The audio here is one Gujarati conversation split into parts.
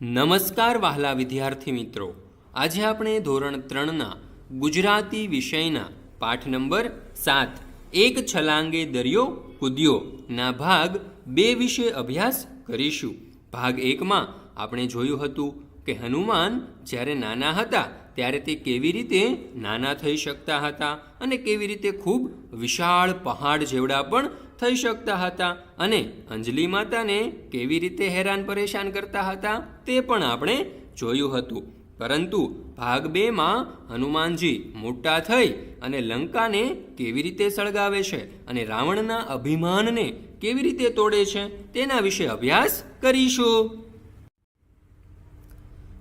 નમસ્કાર વહાલા વિદ્યાર્થી મિત્રો. આજે આપણે ધોરણ ત્રણના ગુજરાતી વિષયના પાઠ નંબર સાત, એક છલાંગે દરિયો કૂદ્યો. ના ભાગ બે વિશે અભ્યાસ કરીશું. ભાગ એકમાં આપણે જોયું હતું કે હનુમાન જ્યારે નાના હતા ત્યારે તે કેવી રીતે નાના થઈ શકતા હતા અને કેવી રીતે ખૂબ વિશાળ પહાડ જેવડા પણ થઈ શકતા હતા અને અંજલિ માતાને કેવી રીતે હેરાન પરેશાન કરતા હતા તે પણ આપણે જોયું હતું. પરંતુ ભાગ બેમાં હનુમાનજી મોટા થઈ અને લંકાને કેવી રીતે સળગાવે છે અને રાવણના અભિમાનને કેવી રીતે તોડે છે તેના વિશે અભ્યાસ કરીશું.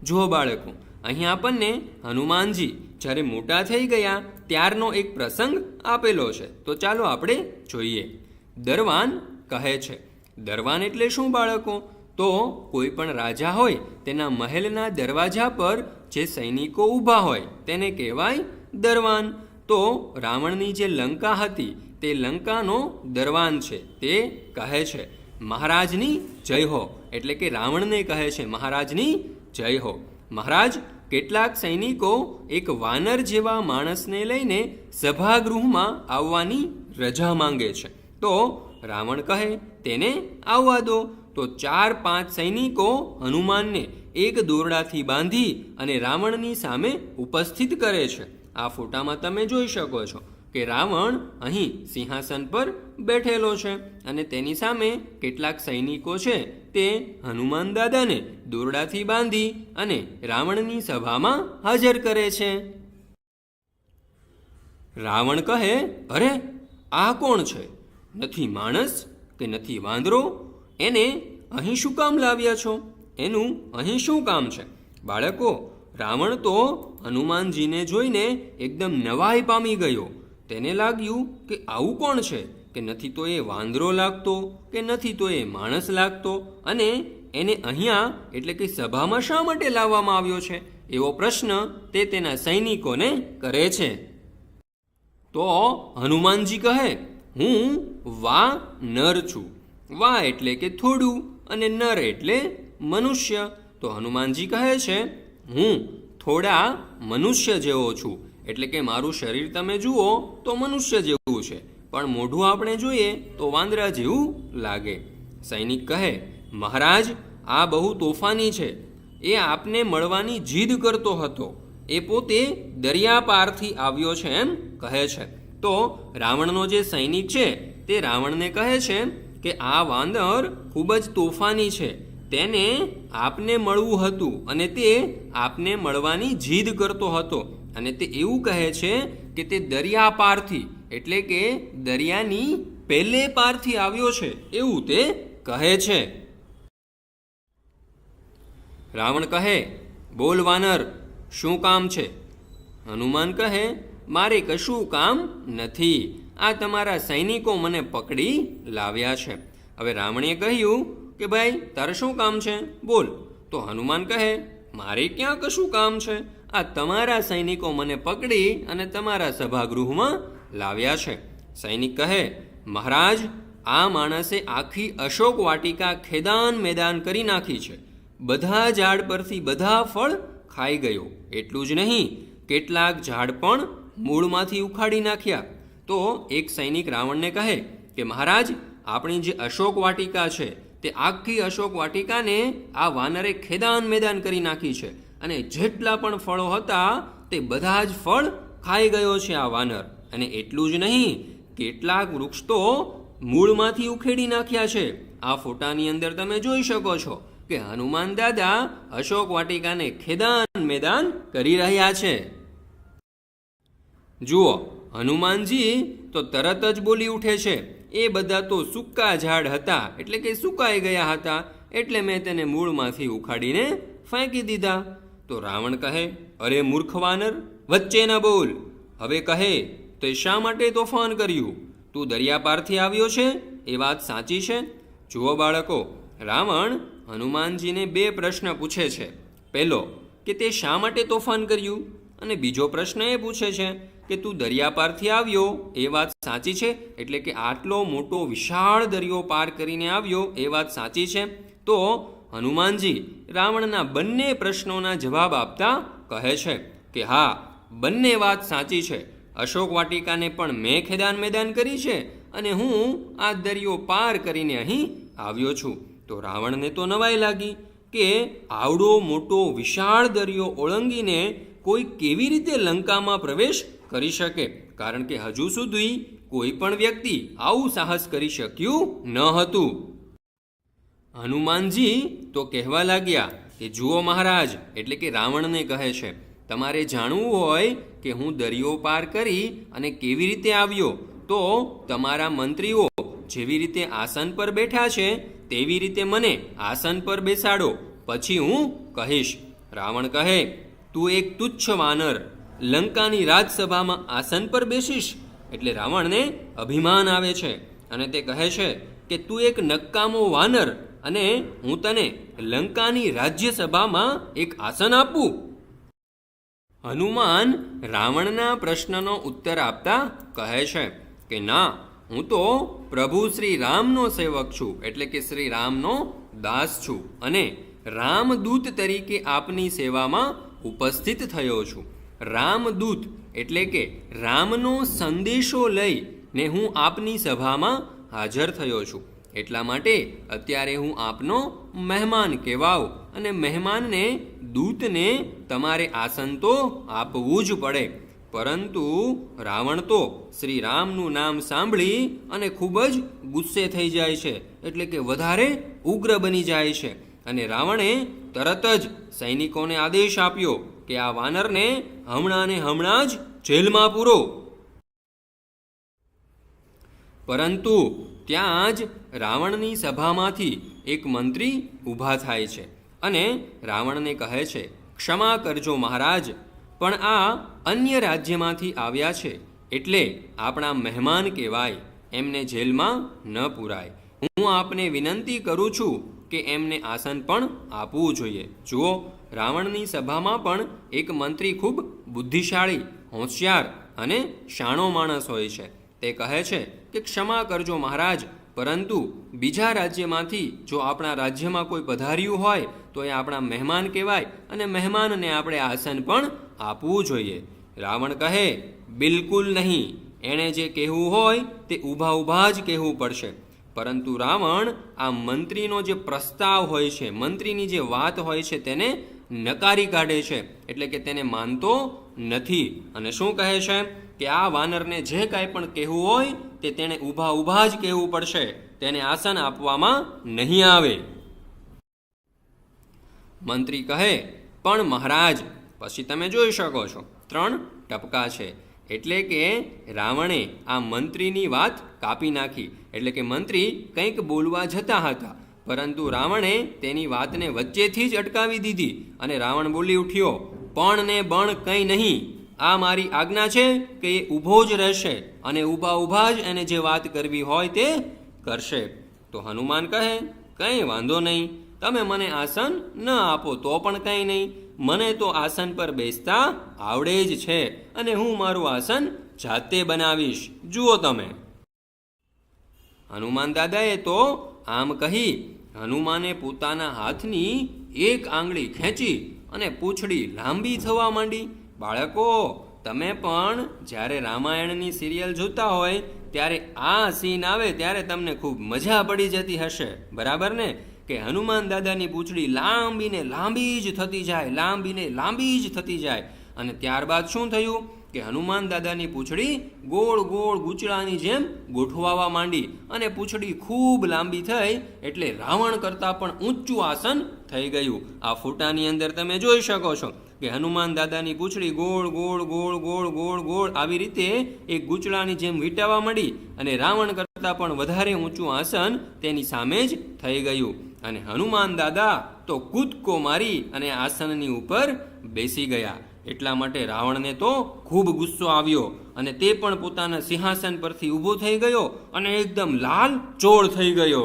જુઓ બાળકો, અહીં આપણને હનુમાનજી જ્યારે મોટા થઈ ગયા ત્યારનો એક પ્રસંગ આપેલો છે. તો ચાલો આપણે જોઈએ. દરવાન કહે છે. દરવાન એટલે શું બાળકો? તો કોઈ પણ રાજા હોય તેના મહેલના દરવાજા પર જે સૈનિકો ઊભા હોય તેને કહેવાય દરવાન. તો રાવણની જે લંકા હતી તે લંકાનો દરવાન છે તે કહે છે. મહારાજની જય હો એટલે કે રાવણને કહે છે મહારાજની જય હો. મહારાજ, કેટલાક સૈનિકો એક વાનર જેવા માણસને લઈને સભાગૃહમાં આવવાની રજા માંગે છે. તો રાવણ કહે, તેને આવવા દો. તો ચાર પાંચ સૈનિકો હનુમાનને એક દોરડાથી બાંધી અને રાવણની સામે ઉપસ્થિત કરે છે. આ ફોટામાં તમે જોઈ શકો છો કે રાવણ અહીં સિંહાસન પર બેઠેલો છે અને તેની સામે કેટલાક સૈનિકો છે તે હનુમાન દાદાને દોરડાથી બાંધી અને રાવણની સભામાં હાજર કરે છે. રાવણ કહે, અરે, આ કોણ છે? નથી માણસ કે નથી વાંદરો, એને અહીં શું કામ લાવ્યા છો? એનું અહીં શું કામ છે? બાળકો, રાવણ તો હનુમાનજીને જોઈને એકદમ નવાઈ પામી ગયો. તેને લાગ્યું કે આવું કોણ છે? કે નથી તો એ વાંદરો લાગતો, કે નથી તો એ માણસ લાગતો અને એને અહીંયા એટલે કે સભામાં શા માટે લાવવામાં આવ્યો છે? એવો પ્રશ્ન તે તેના સૈનિકોને કરે છે. તો હનુમાનજી કહે હું વા નર છું. વા એટલે કે થોડું અને નર એટલે મનુષ્ય. તો હનુમાનજી કહે છે, હું થોડા મનુષ્ય જેવો છું. એટલે કે મારું શરીર તમે જુઓ તો મનુષ્ય જેવું છે. પણ મોઢું આપણે જોઈએ તો વાંદરા જેવું લાગે. સૈનિક કહે, મહારાજ, આ બહુ તોફાની છે. એ આપને મળવાની જીદ કરતો હતો. એ પોતે દરિયા પારથી આવ્યો છે એમ કહે છે. તો રાવણનો જે સૈનિક છે, તે રાવણને કહે છે કે આ વાંદર ખૂબ જ તોફાની છે. તેને આપને મળવું હતું અને તે આપને મળવાની જીદ કરતો હતો. અને તે એવું કહે છે કે તે દરિયા પારથી, એટલે કે દરિયાની પહેલે પારથી આવ્યો છે, એવું તે કહે છે. રાવણ કહે, બોલ વાનર, શું કામ છે? હનુમાન કહે મારે કશું કામ નથી. આ તમારા સૈનિકો મને પકડી લાવ્યા છે. હવે રાવણીએ કહ્યું કે ભાઈ, તારે શું કામ છે? બોલ. તો હનુમાન કહે, મારે ક્યાં કશું કામ છે? આ તમારા સૈનિકો મને પકડી અને તમારા સભાગૃહમાં લાવ્યા છે. સૈનિક કહે, મહારાજ, આ માણસે આખી અશોક વાટિકા ખેદાન મેદાન કરી નાખી છે. બધા ઝાડ પરથી બધા ફળ ખાઈ ગયો. એટલું જ નહીં, કેટલાક ઝાડ પણ મૂળમાંથી ઉખાડી નાખ્યા. તો એક સૈનિક રાવણને કહે કે, મહારાજ, આપણી જે અશોક વાટિકા છે, તે આખી અશોક વાટિકાને આ વાનરે ખેદાન મેદાન કરી નાખી છે અને જેટલા પણ ફળો હતા, તે બધા જ ફળ ખાઈ ગયો છે આ વાનર. અને એટલું જ નહીં, કેટલાક વૃક્ષ તો મૂળમાંથી ઉખેડી નાખ્યા છે. આ ફોટાની અંદર તમે જોઈ શકો છો કે હનુમાન દાદા અશોક વાટિકાને ખેદાન મેદાન કરી રહ્યા છે. જુઓ, હનુમાનજી તો તરત જ બોલી ઉઠે છે. એ બધા તો સૂકા ઝાડ હતા, એટલે કે સુકાઈ ગયા હતા, એટલે મેં તેને મૂળમાંથી ઉખાડીને ફેંકી દીધા. તો રાવણ કહે, અરે મૂર્ખ વાનર વચ્ચે ન બોલ. હવે કહે, તો શા માટે તોફાન કર્યું? તું દરિયા પારથી આવ્યો છે? એ વાત સાચી છે? જુઓ બાળકો, રાવણ હનુમાનજીને બે પ્રશ્ન પૂછે છે. પહેલો, કે તે શા માટે તોફાન કર્યું? અને બીજો પ્રશ્ન એ પૂછે છે કે તું દરિયા પારથી આવ્યો, એ વાત સાચી છે? એટલે કે આટલો મોટો વિશાળ દરિયો પાર કરીને આવ્યો, એ વાત સાચી છે? તો હનુમાનજી રાવણના બંને પ્રશ્નોના જવાબ આપતા કહે છે કે હા, બંને વાત સાચી છે. અશોક વાટિકાને પણ મેં ખેદાન મેદાન કરી છે અને હું આ દરિયો પાર કરીને અહીં આવ્યો છું. તો રાવણને તો નવાઈ લાગી કે આવડો મોટો વિશાળ દરિયો ઓળંગીને કોઈ કેવી રીતે લંકામાં પ્રવેશ કરી શકે? કારણ કે હજુ સુધી કોઈ પણ વ્યક્તિ આવું સાહસ કરી શક્યું ન હતું. હનુમાનજી તો કહેવા લાગ્યા કે, જુઓ મહારાજ, એટલે કે રાવણને કહે છે, તમારે જાણવું હોય કે હું દરિયો પાર કરી અને કેવી રીતે આવ્યો, તો તમારા મંત્રીઓ જેવી રીતે આસન પર બેઠા છે, તેવી રીતે મને આસન પર બેસાડો, પછી હું કહીશ. રાવણ કહે તું એક તુચ્છ વાનર, લંકાની રાજસભામાં આસન પર બેસીશ એટલે રાવણને અભિમાન આવે છે અને તે કહે છે કે તું એક નક્કામો વાનર અને હું તને લંકાની રાજ્યસભામાં એક આસન આપું. હનુમાન રાવણના પ્રશ્નનો ઉત્તર આપતા કહે છે કે ના, હું તો પ્રભુ શ્રી રામનો સેવક છું એટલે કે શ્રી રામનો દાસ છું અને રામદૂત તરીકે આપની સેવામાં ઉપસ્થિત થયો છું. રામદૂત એટલે કે રામનો સંદેશો લઈ ને હું આપની સભામાં હાજર થયો છું. એટલા માટે અત્યારે હું આપનો મહેમાન કહેવાવ અને મહેમાનને, દૂતને તમારે આસન તો આપવું જ પડે. પરંતુ રાવણ તો શ્રી રામનું નામ સાંભળી અને ખૂબ જ ગુસ્સે થઈ જાય છે. એટલે કે વધારે ઉગ્ર બની જાય છે. અને રાવણે તરત જ સૈનિકોને આદેશ આપ્યો કે આ વાનરને હમણાં ને હમણાં જ જેલમાં પૂરો. પરંતુ ત્યાં જ રાવણની સભામાંથી એક મંત્રી ઊભા થાય છે અને રાવણને કહે છે, ક્ષમા કરજો મહારાજ, પણ આ અન્ય રાજ્યમાંથી આવ્યા છે એટલે આપણા મહેમાન કહેવાય, એમને જેલમાં ન પૂરાય. હું આપને વિનંતી કરું છું કે એમને આસન પણ આપવું જોઈએ. જુઓ, રાવણની સભામાં પણ એક મંત્રી ખૂબ બુદ્ધિશાળી, હોશિયાર અને શાણો માણસ હોય છે. તે કહે છે કે ક્ષમા કરજો મહારાજ, પરંતુ બીજા રાજ્યમાંથી જો આપણા રાજ્યમાં કોઈ પધાર્યું હોય, તો એ આપણા મહેમાન કહેવાય અને મહેમાનને આપણે આસન પણ આપવું જોઈએ. રાવણ કહે, બિલકુલ નહીં. એણે જે કહેવું હોય, તે ઊભા ઊભા જ કહેવું પડશે. પરંતુ રાવણ આ મંત્રીનો જે પ્રસ્તાવ હોય છે, મંત્રીની જે વાત હોય છે તેને નકારી કાઢે છે, એટલે કે તેને માનતો નથી. અને શું કહે છે? કે આ વાનરને જે કાંઈ પણ કહેવું હોય તે તેણે ઊભા ઊભા જ કહેવું પડશે. તેને આસન આપવામાં નહીં આવે. મંત્રી કહે, પણ મહારાજ, પછી તમે જોઈ શકો છો. ત્રણ ટપકા છે. એટલે કે રાવણે આ મંત્રીની વાત કાપી નાખી. એટલે કે મંત્રી કંઈક બોલવા જતા હતા. પરંતુ રાવણે તેની વાતને વચ્ચેથી જ અટકાવી દીધી અને રાવણ બોલી ઉઠ્યો, પણ ને બણ કંઈ નહીં. આ મારી આજ્ઞા છે કે એ ઊભો જ રહેશે અને ઊભા ઊભા જ એને જે વાત કરવી હોય તે કરશે. તો હનુમાન કહે, કંઈ વાંધો નહીં. તમે મને આસન ન આપો તો પણ કંઈ નહીં. મને તો આસન પર બેસતા આવડે જ છે અને હું મારું આસન જાતે બનાવીશ. જુઓ તમે. હનુમાન દાદાએ તો આમ કહી, હનુમાને પોતાના હાથની એક આંગળી ખેંચી અને પૂંછડી લાંબી થવા માંડી. બાળકો, તમે પણ જ્યારે રામાયણની સિરિયલ જોતા હોય, ત્યારે આ સીન આવે ત્યારે તમને ખૂબ મજા પડી જતી હશે. બરાબર ને? કે હનુમાન દાદાની પૂંછડી લાંબીને લાંબી જ થતી જાય, લાંબીને લાંબી જ થતી જાય. અને ત્યારબાદ શું થયું? કે હનુમાન દાદાની પૂંછડી ગોળ ગોળ ગૂંચળાની જેમ ગોઠવાવા માંડી અને પૂંછડી ખૂબ લાંબી થઈ એટલે રાવણ કરતાં પણ ઊંચું આસન થઈ ગયું. આ ફોટાની અંદર તમે જોઈ શકો છો કે હનુમાન દાદાની પૂંછડી ગોળ ગોળ ગોળ ગોળ ગોળ ગોળ આવી રીતે એક ગૂંચળાની જેમ વીંટાવા માંડી અને રાવણ કરતાં પણ વધારે ઊંચું આસન તેની સામે જ થઈ ગયું. અને હનુમાન દાદા તો કૂદકો મારી અને આસનની ઉપર બેસી ગયા. એટલા માટે રાવણને તો ખૂબ ગુસ્સો આવ્યો અને તે પણ પોતાના સિંહાસન પરથી ઊભો થઈ ગયો અને એકદમ લાલ ચોળ થઈ ગયો.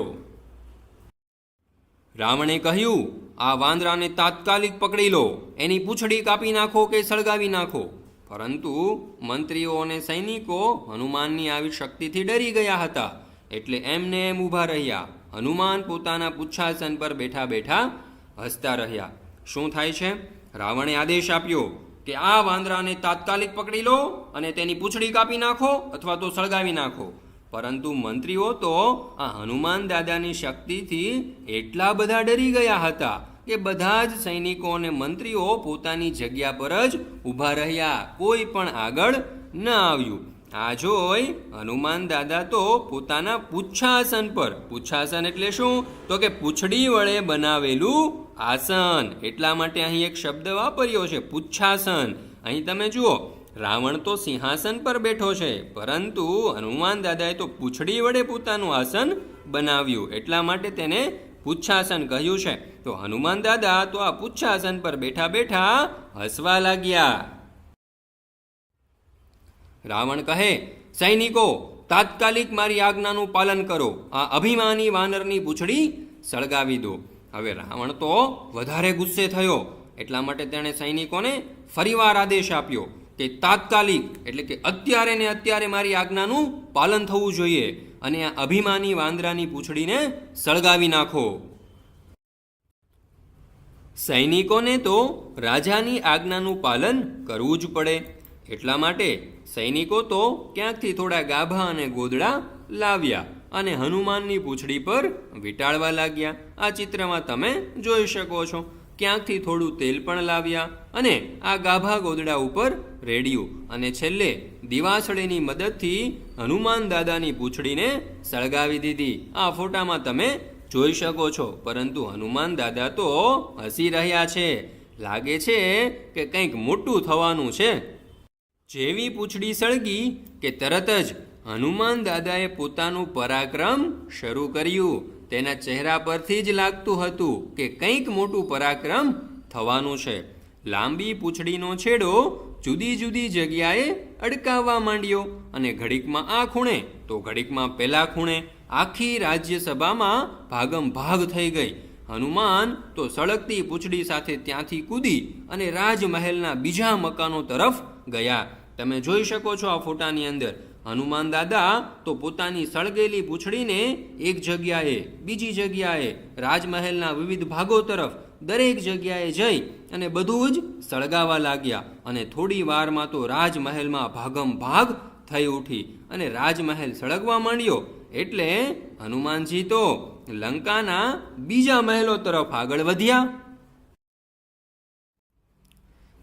રાવણે કહ્યું, આ વાંદરાને તાત્કાલિક પકડી લો. એની પૂંછડી કાપી નાખો કે સળગાવી નાખો. પરંતુ મંત્રીઓ અને સૈનિકો હનુમાનની આવી શક્તિથી ડરી ગયા હતા. એટલે એમને એમ ઊભા રહ્યા. હનુમાન પોતાના પુચ્છાસન પર બેઠા બેઠા હસતા રહ્યા. શું થાય છે? રાવણે આદેશ આપ્યો કે આ વાંદરાને તાત્કાલિક પકડી લો અને તેની પૂંછડી કાપી નાખો અથવા તો સળગાવી નાખો. પરંતુ મંત્રીઓ તો આ હનુમાન દાદાની શક્તિથી એટલા બધા ડરી ગયા હતા કે બધા જ સૈનિકો અને મંત્રીઓ પોતાની જગ્યા પર જ ઊભા રહ્યા. કોઈ પણ આગળ ન આવ્યું. આ જોઈ હનુમાન દાદા તો પોતાના પુચ્છાસન પર. પુચ્છાસન એટલે શું? તો કે પૂંછડી વડે બનાવેલું આસન. એટલા માટે અહીં એક શબ્દ વાપર્યો છે, પુચ્છાસન. અહીં તમે જુઓ, રાવણ તો સિંહાસન પર બેઠો છે, પરંતુ હનુમાન દાદાએ તો પૂંછડી વડે પોતાનું આસન બનાવ્યું. એટલા માટે તેને પુચ્છાસન કહ્યું છે. તો હનુમાન દાદા તો આ પુચ્છાસન પર બેઠા બેઠા હસવા લાગ્યા. રાવણ કહે, સૈનિકો, તાત્કાલિક મારી આજ્ઞાનું પાલન કરો. આ અભિમાની વાનરની પૂંછડી સળગાવી દો. હવે રાવણ તો વધારે ગુસ્સે થયો. એટલા માટે તેણે સૈનિકોને ફરીવાર આદેશ આપ્યો કે તાત્કાલિક, એટલે કે અત્યારે ને અત્યારે મારી આજ્ઞાનું પાલન થવું જોઈએ અને આ અભિમાની વાંદરાની પૂંછડીને સળગાવી નાખો. સૈનિકોને તો રાજાની આજ્ઞાનું પાલન કરવું જ પડે. એટલા માટે સૈનિકો તો ક્યાંકથી થોડા ગાભા અને ગોદડા લાવ્યા અને હનુમાનની પૂંછડી પર વીંટાળવા લાગ્યા. આ ચિત્રમાં તમે જોઈ શકો છો. ક્યાંકથી થોડું તેલ પણ લાવ્યા અને આ ગાભા ગોદડા ઉપર રેડ્યું. અને છેલ્લે દિવાસળીની મદદથી હનુમાન દાદાની પૂંછડીને સળગાવી દીધી. આ ફોટામાં તમે જોઈ શકો છો. પરંતુ હનુમાન દાદા તો હસી રહ્યા છે. લાગે છે કે કંઈક મોટું થવાનું છે. જેવી પૂંછડી સળગી કે તરત જ હનુમાન દાદાએ પોતાનું પરાક્રમ શરૂ કર્યું. તેના ચહેરા પરથી જ લાગતું હતું કે કંઈક મોટું પરાક્રમ થવાનું છે. લાંબી પૂંછડીનો છેડો જુદી જુદી જગ્યાએ અડકાવવા માંડ્યો અને ઘડીકમાં આ ખૂણે તો ઘડીકમાં પેલા ખૂણે આખી રાજ્યસભામાં ભાગમ ભાગ થઈ ગઈ. હનુમાન તો સળગતી પૂંછડી સાથે ત્યાંથી કૂદી અને રાજમહેલના બીજા મકાનો તરફ ગયા. તમે જોઈ શકો છો આ ફોટાની અંદર, હનુમાન દાદા તો પોતાની સળગેલી પૂંછડીને એક જગ્યાએ, બીજી જગ્યાએ, રાજમહેલના વિવિધ ભાગો તરફ દરેક જગ્યાએ જઈ અને બધું જ સળગાવા લાગ્યા. અને થોડી વારમાં તો રાજમહેલમાં ભાગમ ભાગ થઈ ઉઠી અને રાજમહેલ સળગવા માંડ્યો. એટલે હનુમાનજી તો લંકાના બીજા મહેલો તરફ આગળ વધ્યા.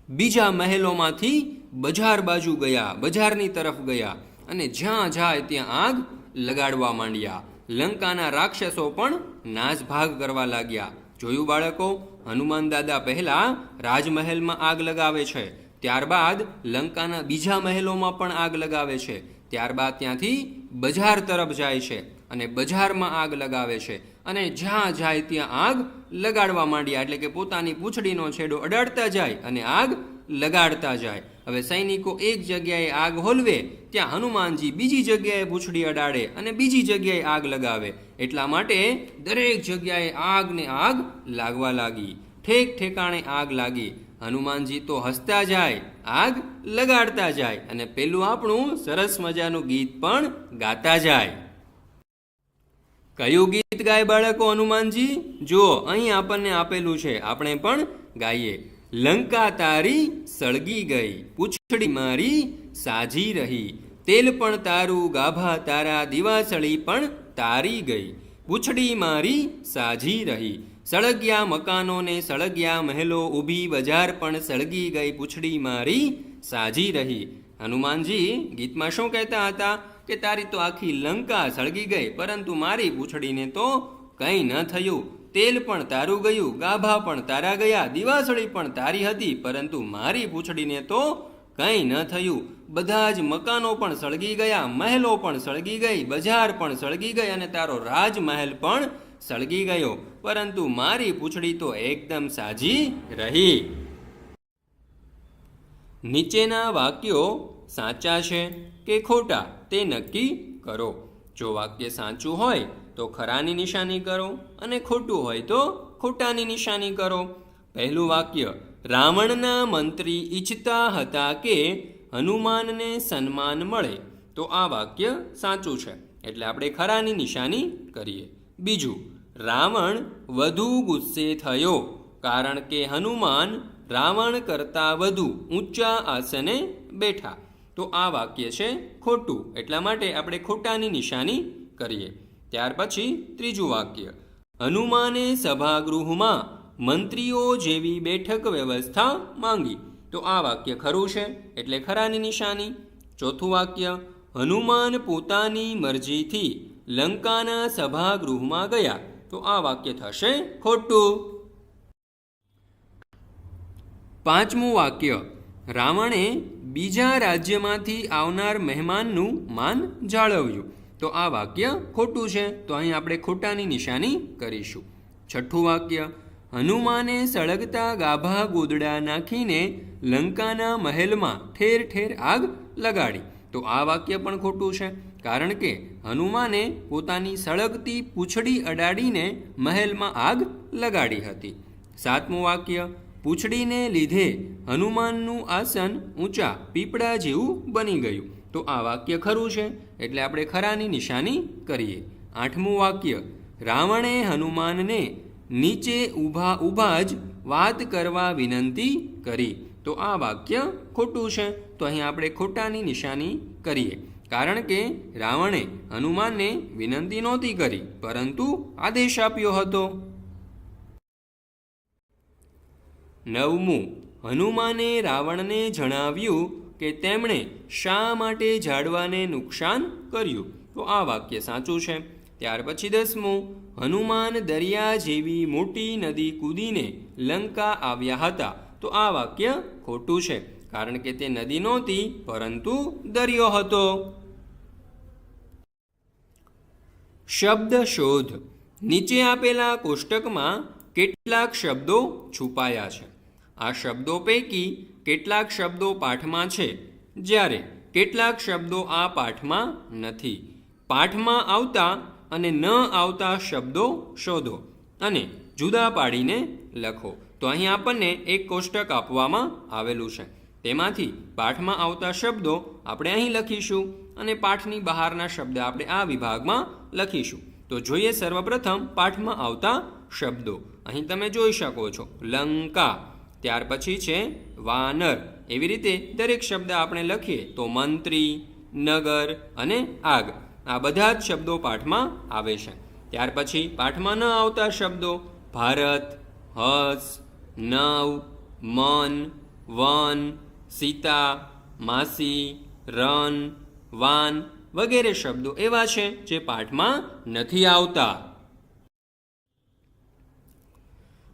બીજા મહેલોમાંથી બજાર બાજુ ગયા, બજારની તરફ ગયા અને જ્યાં જાય ત્યાં આગ લગાડવા માંડ્યા. લંકાના રાક્ષસો પણ નાસભાગ કરવા લાગ્યા. જોયું બાળકો, હનુમાન દાદા પહેલા રાજમહેલમાં આગ લગાવે છે, ત્યારબાદ લંકાના બીજા મહેલોમાં પણ આગ લગાવે છે, ત્યારબાદ ત્યાંથી બજાર તરફ જાય છે અને બજારમાં આગ લગાવે છે અને જ્યાં જાય ત્યાં આગ લગાડવા માંડ્યા. એટલે કે પોતાની પૂંછડીનો છેડો અડાડતા જાય અને આગ લગાડતા જાય. હવે સૈનિકો એક જગ્યાએ આગ હોલવે, ત્યાં હનુમાનજી બીજી જગ્યાએ પૂંછડી અડાડે અને બીજી જગ્યાએ આગ લગાવે. એટલા માટે દરેક જગ્યાએ આગ ને આગ લાગવા લાગી. ઠેક ઠેકાણે આગ લાગી. હનુમાનજી તો હસતા જાય, આગ લગાડતા જાય અને પેલું આપણું સરસ મજાનું ગીત પણ ગાતા જાય. કયું ગીત ગાય બાળકો હનુમાનજી? જુઓ, અહીં આપણને આપેલું છે. આપણે પણ ગાઈએ. લંકા તારી સળગી ગઈ. પૂછડી મારી સાજી રહી. તેલ પણ તારું, ગાભા તારા, દિવાસળી પણ તારી ગઈ. પૂછડી મારી સાજી રહી. સળગ્યા મકાનો ને સળગ્યા મહેલો ઊભી, બજાર પણ સળગી ગઈ. પૂછડી મારી સાજી રહી. હનુમાનજી, ગીતમાં શું કહેતા હતા? કે તારી તો આખી લંકા સળગી ગઈ, પરંતુ મારી પૂછડીને તો કંઈ ન થયું. તેલ પણ તારું ગયું, ગાભા પણ તારા ગયા, દિવાસળી પણ તારી હતી, પરંતુ મારી પૂછડીને તો કંઈ ન થયું. બધા જ મકાનો પણ સળગી ગયા, મહેલો પણ સળગી ગઈ, બજાર પણ સળગી ગઈ અને તારો રાજમહેલ પણ સળગી ગયો. પરંતુ મારી પૂંછડી તો એકદમ સાજી રહી. નીચેના વાક્યો સાચા છે કે ખોટા તે નક્કી કરો. જો વાક્ય સાચું હોય તો ખરાની નિશાની કરો અને ખોટું હોય તો ખોટાની નિશાની કરો. પહેલું વાક્ય, રાવણના મંત્રી ઈચ્છતા હતા કે હનુમાનને સન્માન મળે. તો આ વાક્ય સાચું છે. એટલે આપણે ખરાની નિશાની કરીએ. બીજું, રાવણ વધુ ગુસ્સે થયો કારણ કે હનુમાન રાવણ કરતાં વધુ ઊંચા આસને બેઠા. તો આ વાક્ય છે ખોટું. એટલા માટે આપણે ખોટાની નિશાની કરીએ. ત્યાર પછી ત્રીજું વાક્ય. હનુમાને સભાગૃહમાં મંત્રીઓ જેવી બેઠક વ્યવસ્થા માંગી. તો આ વાક્ય ખરું છે, એટલે ખરાની નિશાની. ચોથું વાક્ય, હનુમાન પોતાની મરજીથી લંકાના સભાગૃહમાં ગયા. તો આ વાક્ય થશે ખોટું. પાંચમું વાક્ય, રાવણે બીજા રાજ્યમાંથી આવનાર મહેમાનનું માન જાળવ્યું. તો આ વાક્ય ખોટું છે. તો અહીં આપણે ખોટાની નિશાની કરીશું. છઠ્ઠું વાક્ય, હનુમાને સળગતા ગાભા ગોદડા નાખીને લંકાના મહેલમાં ઠેર ઠેર આગ લગાડી. તો આ વાક્ય પણ ખોટું છે, કારણ કે હનુમાને પોતાની સળગતી પૂંછડી અડાડીને મહેલમાં આગ લગાડી હતી. સાતમું વાક્ય, પૂંછડીને લીધે હનુમાનનું આસન ઊંચા પીપળા જેવું બની ગયું. તો આ વાક્ય ખરું છે. એટલે આપણે ખરાની નિશાની કરીએ. આઠમું વાક્ય, રાવણે હનુમાનને નીચે ઊભા ઊભા જ વાત કરવા વિનંતી કરી. તો આ વાક્ય ખોટું છે. તો અહીં આપણે ખોટાની નિશાની કરીએ. કારણ કે રાવણે હનુમાનને વિનંતી નહોતી કરી, પરંતુ આદેશ આપ્યો હતો. નવમું, હનુમાને રાવણને જણાવ્યું કે તેમણે શા માટે ઝાડવાને નુકસાન કર્યું? તો આ વાક્ય સાચું છે. ત્યાર પછી દસમું, હનુમાન દરિયા જેવી મોટી નદી કૂદીને લંકા આવ્યા હતા. તો આ વાક્ય ખોટું છે, કારણ કે તે નદી નહોતી, પરંતુ દરિયો હતો. શબ્દ શોધ. નીચે આપેલા કોષ્ટકમાં કેટલાક શબ્દો છુપાયા છે. આ શબ્દો પૈકી કેટલાક શબ્દો પાઠમાં છે. જ્યારે કેટલાક શબ્દો આ પાઠમાં નથી. પાઠમાં આવતા અને ન આવતા શબ્દો શોધો અને જુદા પાડીને લખો. તો અહીં આપણને એક કોષ્ટક આપવામાં આવેલું છે. તેમાંથી પાઠમાં આવતા શબ્દો આપણે અહીં લખીશું અને પાઠની બહારના શબ્દ આપણે આ વિભાગમાં લખીશું. તો જોઈએ સર્વપ્રથમ પાઠમાં આવતા શબ્દો. અહીં તમે જોઈ શકો છો. લંકા. ત્યાર પછી છે વાનર. એવી રીતે દરેક શબ્દ આપણે લખીએ તો મંત્રી, નગર અને આગ. આ બધા જ શબ્દો પાઠમાં આવે છે. ત્યાર પછી પાઠમાં ન આવતા શબ્દો ભારત હસ નવ, મન, વન, સીતા, માસી, રન, વાન વગેરે શબ્દો એવા છે જે પાઠમાં નથી આવતા.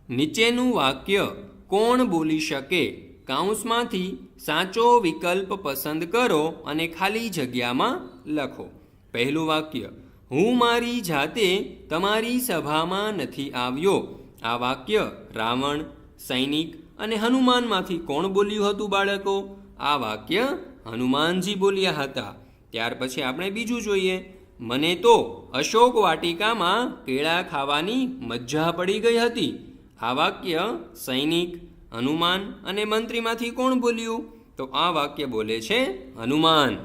નીચેનું વાક્ય કોણ બોલી શકે? કાઉન્સમાંથી સાચો વિકલ્પ પસંદ કરો અને ખાલી જગ્યામાં લખો. પહેલું વાક્ય, હું મારી જાતે તમારી સભામાં નથી આવ્યો. આ વાક્ય રાવણ, સૈનિક અને હનુમાનમાંથી કોણ બોલ્યું હતું બાળકો? આ વાક્ય હનુમાનજી બોલ્યા હતા. ત્યાર પછી આપણે બીજું જોઈએ. મને તો અશોક વાટિકામાં કેળા ખાવાની મજા પડી ગઈ હતી. આ વાક્ય સૈનિક, હનુમાન અને મંત્રીમાંથી કોણ બોલ્યું? તો આ વાક્ય બોલે છે હનુમાન.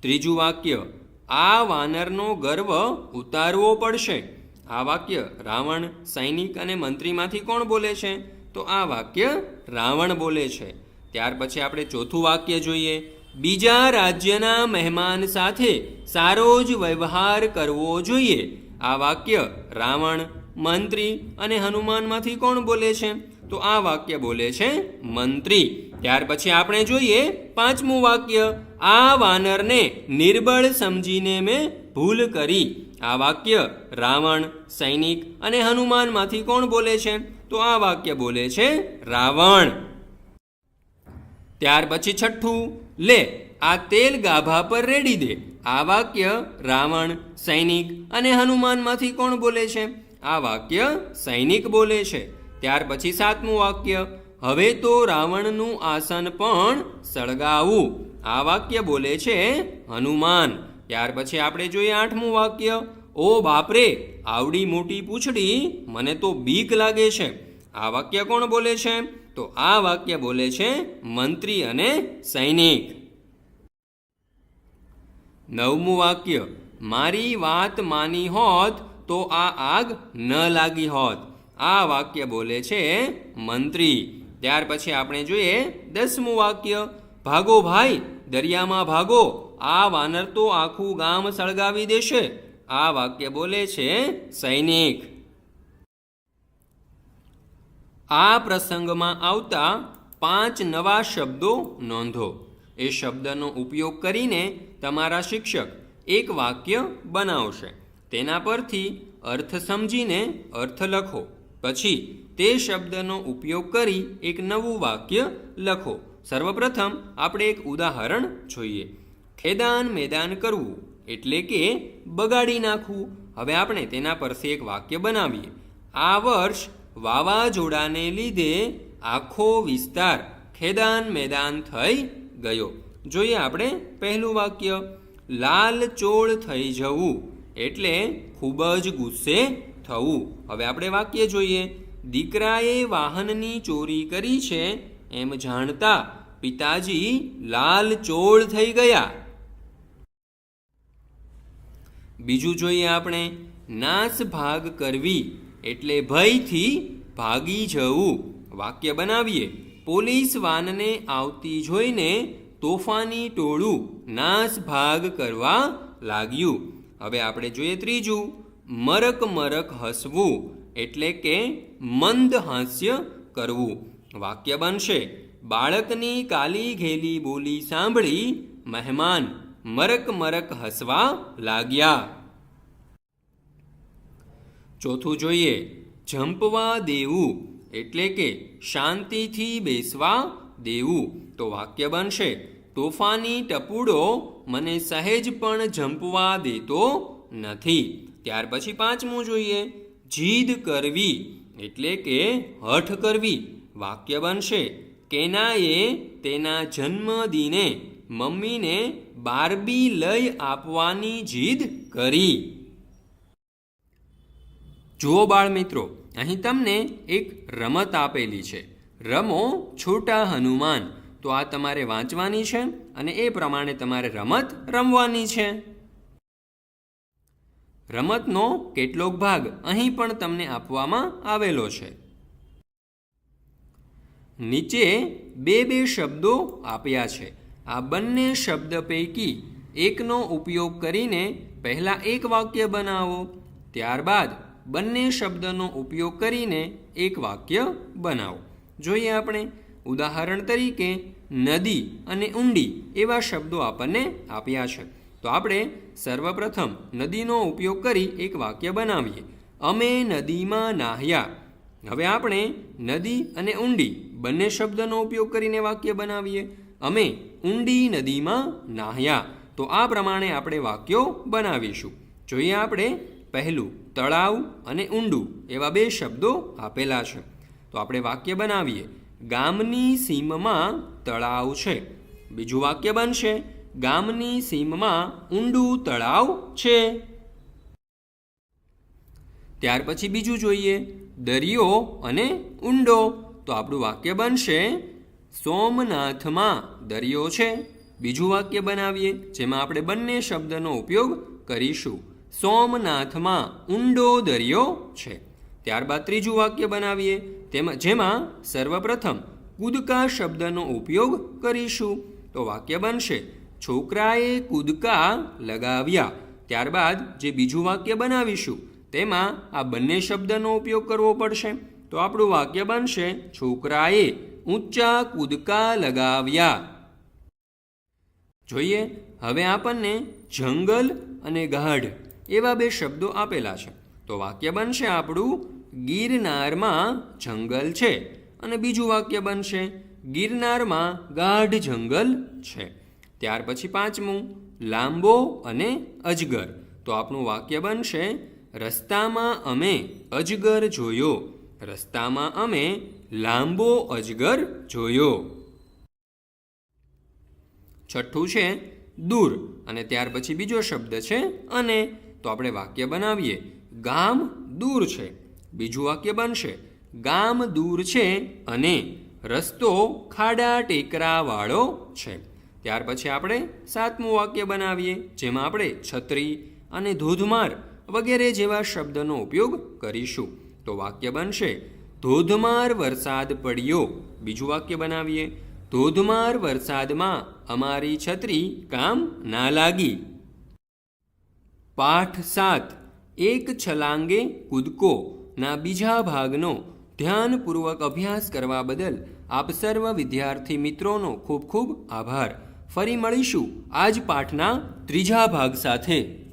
ત્રીજું વાક્ય, આ વાનરનો ગર્વ ઉતારવો પડશે. આ વાક્ય રાવણ, સૈનિક અને મંત્રીમાંથી કોણ બોલે છે? તો આ વાક્ય રાવણ બોલે છે. ત્યાર પછી આપણે ચોથું વાક્ય જોઈએ. બીજા રાજ્યના મહેમાન સાથે સારો જ વ્યવહાર કરવો જોઈએ. આ વાક્ય રાવણ મંત્રી અને હનુમાનમાંથી કોણ બોલે છે? તો આ વાક્ય બોલે છે મંત્રી. ત્યાર પછી આપણે જોઈએ પાંચમું વાક્ય. આ વાનરને નિર્બળ સમજીને મેં ભૂલ કરી. આ વાક્ય રાવણ, સૈનિક અને હનુમાનમાંથી કોણ બોલે છે? તો આ વાક્ય બોલે છે રાવણ. ત્યાર પછી છઠ્ઠું. લે, આ તેલ ગાભા પર રેડી દે. આ વાક્ય રાવણ, સૈનિક અને હનુમાનમાંથી કોણ બોલે છે? આ વાક્ય સૈનિક બોલે છે. ત્યાર પછી સાતમું વાક્ય, હવે તો રાવણનું આસન પણ સળગાવું. આ વાક્ય બોલે છે હનુમાન. ત્યાર પછી આપણે જોઈએ આઠમું વાક્ય, ઓ બાપરે, આવડી મોટી પૂંછડી, મને તો બીક લાગે છે. આ વાક્ય કોણ બોલે છે? તો આ વાક્ય બોલે છે મંત્રી અને સૈનિક. નવમું વાક્ય, મારી વાત માની હોત તો આ આગ ન લાગી હોત. આ વાક્ય બોલે છે મંત્રી. ત્યાર પછી આપણે જોઈએ દસમું વાક્ય. ભાગો ભાઈ, દરિયામાં ભાગો. આ વાનર તો આખું ગામ સળગાવી દેશે. આ વાક્ય બોલે છે સૈનિક. આ પ્રસંગમાં આવતા પાંચ નવા શબ્દો નોંધો. એ શબ્દનો ઉપયોગ કરીને તમારા શિક્ષક એક વાક્ય બનાવશે. તેના પરથી અર્થ સમજીને અર્થ લખો. પછી તે શબ્દનો ઉપયોગ કરી એક નવું વાક્ય લખો. સર્વપ્રથમ આપણે એક ઉદાહરણ જોઈએ. ખેદાન મેદાન કરવું એટલે કે બગાડી નાખવું. હવે આપણે તેના પરથી એક વાક્ય બનાવીએ. આ વર્ષ વાવાઝોડાને લીધે આખો વિસ્તાર ખેદાન મેદાન થઈ ગયો. જોઈએ આપણે પહેલું વાક્ય. લાલ ચોળ થઈ જવું. એટલે ખૂબ જ ગુસ્સે થવું. હવે આપણે વાક્ય જોઈએ. દીકરાએ વાહનની ચોરી કરી છે એમ જાણતા પિતાજી લાલ ચોળ થઈ ગયા. બીજું જોઈએ આપણે. નાસ ભાગ કરવી એટલે ભયથી ભાગી જવું. વાક્ય બનાવીએ. પોલીસ વાનને આવતી જોઈને તોફાની ટોળું નાસ ભાગ કરવા લાગ્યું. હવે આપણે જોઈએ ત્રીજું, મરક મરક હસવું એટલે કે મંદ હાસ્ય કરવું. વાક્ય બનશે, બાળકની કાલી ઘેલી બોલી સાંભળી, મહેમાન, મરક મરક હસવા લાગ્યા. ચોથું જોઈએ, જંપવા દેવું એટલે કે શાંતિથી બેસવા દેવું. તો વાક્ય બનશે તોફાની ટપુડો મને સહેજ પણ જંપવા દેતો નથી. ત્યાર પછી પાંચમું જોઈએ. જીદ કરવી એટલે કે હઠ કરવી. વાક્ય બનશે. કેનાએ તેના જન્મદિને મમ્મીને બારબી લઈ આપવાની જીદ કરી. જુઓ બાળ મિત્રો અહીં તમને એક રમત આપેલી છે. રમો છોટા હનુમાન. તો આ તમારે વાંચવાની છે અને એ પ્રમાણે તમારે રમત રમવાની છે. રમતનો કેટલોક ભાગ અહીં પણ તમને આપવામાં આવેલો છે. નીચે બે બે શબ્દો આપ્યા છે. આ બંને શબ્દ પૈકી એકનો ઉપયોગ કરીને પહેલાં એક વાક્ય બનાવો, ત્યારબાદ બંને શબ્દનો ઉપયોગ કરીને એક વાક્ય બનાવો. જોઈએ આપણે. ઉદાહરણ તરીકે નદી અને ઊંડી એવા શબ્દો આપણને આપ્યા છે. તો આપણે સર્વપ્રથમ નદીનો ઉપયોગ કરી એક વાક્ય બનાવીએ. અમે નદીમાં નાહ્યા. હવે આપણે નદી અને ઊંડી બંને શબ્દનો ઉપયોગ કરીને વાક્ય બનાવીએ. અમે ઊંડી નદીમાં નાહ્યા. તો આ પ્રમાણે આપણે વાક્યો બનાવીશું. જોઈએ આપણે પહેલું તળાવ અને ઊંડું એવા બે શબ્દો આપેલા છે. તો આપણે વાક્ય બનાવીએ. ગામની સીમમાં તળાવ છે. બીજું વાક્ય બનશે, ગામની સીમમાં ઊંડું તળાવ છે. ત્યાર પછી બીજું જોઈએ, દરિયો અને ઊંડો. તો આપણું વાક્ય બનશે, સોમનાથમાં દરિયો છે. બીજું વાક્ય બનાવીએ, જેમાં આપણે બંને શબ્દનો ઉપયોગ કરીશું. સોમનાથમાં ઊંડો દરિયો છે. ત્યારબાદ ત્રીજું વાક્ય બનાવીએ તેમાં જેમાં સર્વપ્રથમ કૂદકા શબ્દનો ઉપયોગ કરીશું. તો વાક્ય બનશે, છોકરાએ કૂદકા લગાવ્યા. ત્યારબાદ જે બીજું વાક્ય બનાવીશું, તેમાં આ બંને શબ્દનો ઉપયોગ કરવો પડશે. તો આપણું વાક્ય બનશે, છોકરાએ ઊંચા કૂદકા લગાવ્યા. જોઈએ, હવે આપણને જંગલ અને ગાઢ એવા બે શબ્દો આપેલા છે. તો વાક્ય બનશે આપણું ગિરનારમાં જંગલ છે અને બીજું વાક્ય બનશે, ગિરનારમાં ગાઢ જંગલ છે. ત્યાર પછી પાંચમું, લાંબો અને અજગર. તો આપણું વાક્ય બનશે, રસ્તામાં અમે અજગર જોયો. રસ્તામાં અમે લાંબો અજગર જોયો. છઠ્ઠું છે, દૂર. અને ત્યાર પછી બીજો શબ્દ છે અને. તો આપણે વાક્ય બનાવીએ, ગામ દૂર છે. બીજું વાક્ય બનશે, ગામ દૂર છે અને રસ્તો ખાડા ટેકરાવાળો છે. ત્યાર પછી આપણે સાતમું વાક્ય બનાવીએ, જેમાં આપણે છત્રી અને ધોધમાર વગેરે જેવા શબ્દનો ઉપયોગ કરીશું. તો વાક્ય બનશે, ધોધમાર વરસાદ પડ્યો. બીજું વાક્ય બનાવીએ, ધોધમાર વરસાદમાં અમારી છત્રી કામ ના લાગી. પાઠ સાત, એક છલાંગે કૂદકો. ના બીજા ભાગનો ધ્યાનપૂર્વક અભ્યાસ કરવા બદલ આપ સર્વ વિદ્યાર્થી મિત્રોનો ખૂબ ખૂબ આભાર. ફરી મળીશું આજ પાઠના ત્રીજા ભાગ સાથે.